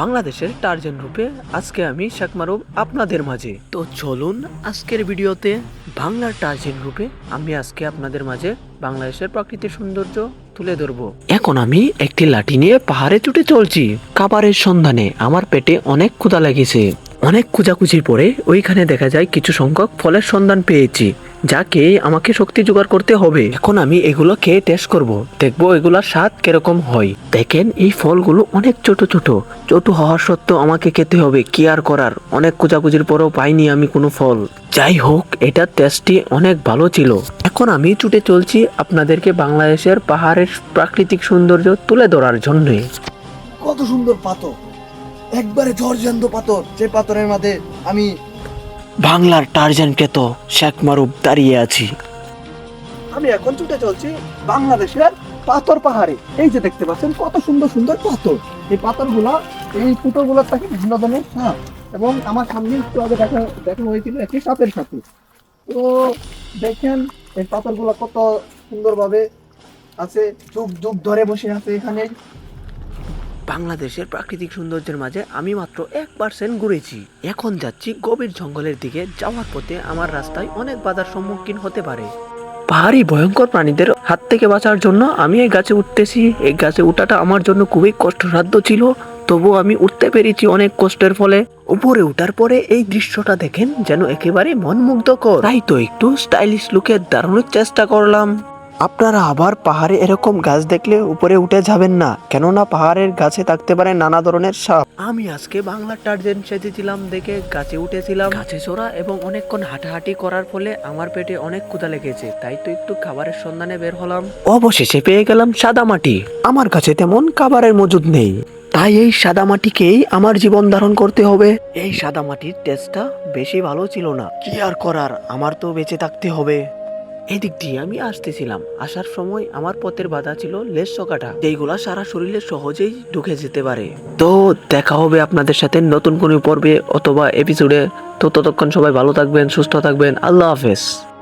বাংলাদেশের টার্জেন রূপে আজকে আমি শেখ মারুফ আপনাদের মাঝে। তো চলুন আজকের ভিডিওতে বাংলার টার্জেন রূপে আমি আজকে আপনাদের মাঝে বাংলাদেশের প্রাকৃতিক সৌন্দর্য তুলে ধরবো। এখন আমি একটি লাঠি নিয়ে পাহাড়ে চুটে চলছি। খাবারের সন্ধানে আমার পেটে অনেক ক্ষুধা লেগেছে। অনেক খোঁজাখুঁজির পরে ওইখানে দেখা যায় কিছু সংখ্যক ফলের সন্ধান পেয়েছি। যা খেয়ে আমাকে শক্তি জোগাড় করতে হবে। এখন আমি এগুলো খেয়ে টেস্ট করব। দেখব এগুলোর স্বাদ কীরকম হয়। দেখেন, এই ফলগুলো অনেক ছোট ছোট। ছোট হওয়ার সত্ত্বেও আমাকে খেতে হবে। কি আর করার? অনেক খোঁজাখুঁজির পরেও পাইনি আমি কোনো ফল। যাই হোক এটার টেস্টটি অনেক ভালো ছিল। এখন আমি ছুটে চলছি আপনাদেরকে বাংলাদেশের পাহাড়ের প্রাকৃতিক সৌন্দর্য তুলে ধরার জন্যে। কত সুন্দর পাথর। একবারে ঝড়জান্ত পাথর। যে পাথরের মাঝে আমি বাংলার টার্জান কেত শেখ মারুফ দাঁড়িয়ে আছি। আমি এখন ছুটে চলছি বাংলাদেশের পাথর পাহাড়ে। এই যে দেখতে পাচ্ছেন, কত সুন্দর সুন্দর পাথর। এই পাথরগুলা, এই ফুটোগুলোর থাকে বিভিন্ন ধরনের সাপ। এবং আমার সামনে একটু আগে দেখা দেখা হয়েছিল একটি সাপের সাথে। তো দেখেন, এই পাথরগুলো কত সুন্দরভাবে আছে, যুগ যুগ ধরে বসে আছে এখানে। বাংলাদেশের প্রাকৃতিক সৌন্দর্যের মাঝে আমি মাত্র এক পার্সেন্ট ঘুরেছি। এখন যাচ্ছি গভীর জঙ্গলের দিকে। যাওয়ার পথে আমার রাস্তায় অনেক বাধার সম্মুখীন হতে পারে। পাহাড়ি ভয়ঙ্কর প্রাণীদের হাত থেকে বাঁচার জন্য আমি এই গাছে উঠতেছি। এই গাছে উঠাটা আমার জন্য খুবই কষ্টসাধ্য ছিল। তবু আমি উঠতে পেরেছি অনেক কষ্টের ফলে। উপরে উঠার পরে এই দৃশ্যটা দেখেন যেন একেবারে মনমুগ্ধকর। তাই তো একটু স্টাইলিশ লুকে দাঁড়ানোর চেষ্টা করলাম। আপনারা আবার পাহাড়ে এরকম গাছ দেখলে উপরে উঠে যাবেন না কেননা পাহাড়ের গাছে থাকতে পারে নানা ধরনের সাপ। আমি আজকে বাংলা টার্জেন সেজেছিলাম দেখে গাছে উঠেছিলাম। গাছে চড়া এবং অনেকক্ষণ হাঁটাহাঁটি করার ফলে আমার পেটে অনেক ক্ষুধা লেগেছে তাই তো একটু খাবারের সন্ধানে বের হলাম। অবশেষে পেয়ে গেলাম সাদা মাটি আমার কাছে তেমন খাবারের মজুদ নেই। তাই এই সাদা মাটিকেই আমার জীবন ধারণ করতে হবে। এই সাদা মাটির টেস্টটা বেশি ভালো ছিল না। কি আর করার আমার তো বেঁচে থাকতে হবে। এদিক দিয়ে আমি আসতেছিলাম। আসার সময় আমার পথের বাধা ছিল লেস সকাটা যেইগুলা সারা শরীরে সহজেই ঢুকে যেতে পারে। তো দেখা হবে আপনাদের সাথে নতুন কোনো পর্বে অথবা এপিসোডে তো ততক্ষণ সবাই ভালো থাকবেন, সুস্থ থাকবেন। আল্লাহ হাফেজ।